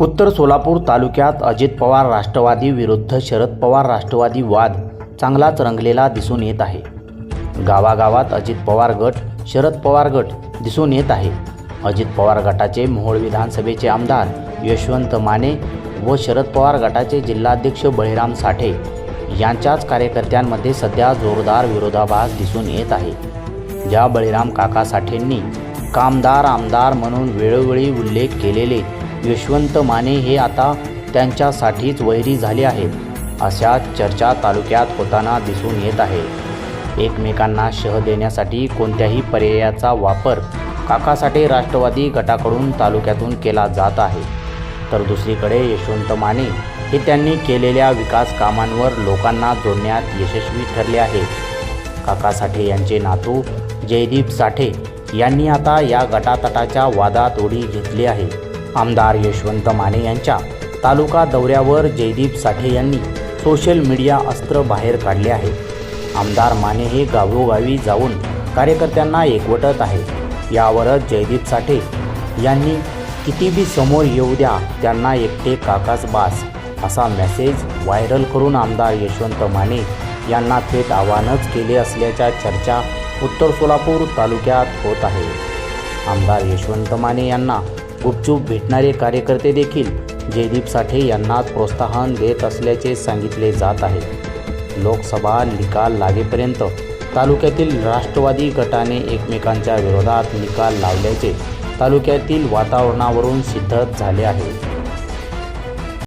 उत्तर सोलापूर तालुक्यात अजित पवार राष्ट्रवादी विरुद्ध शरद पवार राष्ट्रवादी वाद चांगलाच रंगलेला दिसून येत आहे. गावागावात अजित पवार गट शरद पवार गट दिसून येत आहे. अजित पवार गटाचे मोहोळ विधानसभेचे आमदार यशवंत माने व शरद पवार गटाचे जिल्हाध्यक्ष बळीराम साठे यांच्याच कार्यकर्त्यांमध्ये सध्या जोरदार विरोधाभास दिसून येत आहे. ज्या बळीराम काका साठेंनी कामदार आमदार म्हणून वेळोवेळी उल्लेख केलेले यशवंत माने हे आता त्यांच्यासाठीच वैरी झाले आहेत अशा चर्चा तालुक्यात होताना दिसून येत आहे. एकमेकांना शह देण्यासाठी कोणत्याही पर्यायाचा वापर काकासाठे राष्ट्रवादी गटाकडून तालुक्यातून केला जात आहे. तर दुसरीकडे यशवंत माने हे त्यांनी केलेल्या विकास कामांवर लोकांना जोडण्यात यशस्वी ठरले आहेत. काका साठे यांचे नातू जयदीप साठे यांनी आता या गटातटाच्या वादात उडी घेतली आहे. आमदार यशवंत माने यांच्या तालुका दौऱ्यावर जयदीप साठे यांनी सोशल मीडिया अस्त्र बाहेर काढले आहे. आमदार माने हे गावोगावी जाऊन कार्यकर्त्यांना एकवटत आहे. यावरच जयदीप साठे यांनी किती बी समोर येऊ द्या त्यांना एकटे काकास बास असा मेसेज व्हायरल करून आमदार यशवंत माने यांना थेट आव्हानच केले असल्याच्या चर्चा उत्तर सोलापूर तालुक्यात होत आहे. आमदार यशवंत माने यांना गुपचूप भेटणारे कार्यकर्ते देखील जयदीप साठे यांनाच प्रोत्साहन देत असल्याचे सांगितले जात आहे. लोकसभा निकाल लागेपर्यंत तालुक्यातील राष्ट्रवादी गटाने एकमेकांच्या विरोधात निकाल लावल्याचे तालुक्यातील वातावरणावरून सिद्ध झाले आहे.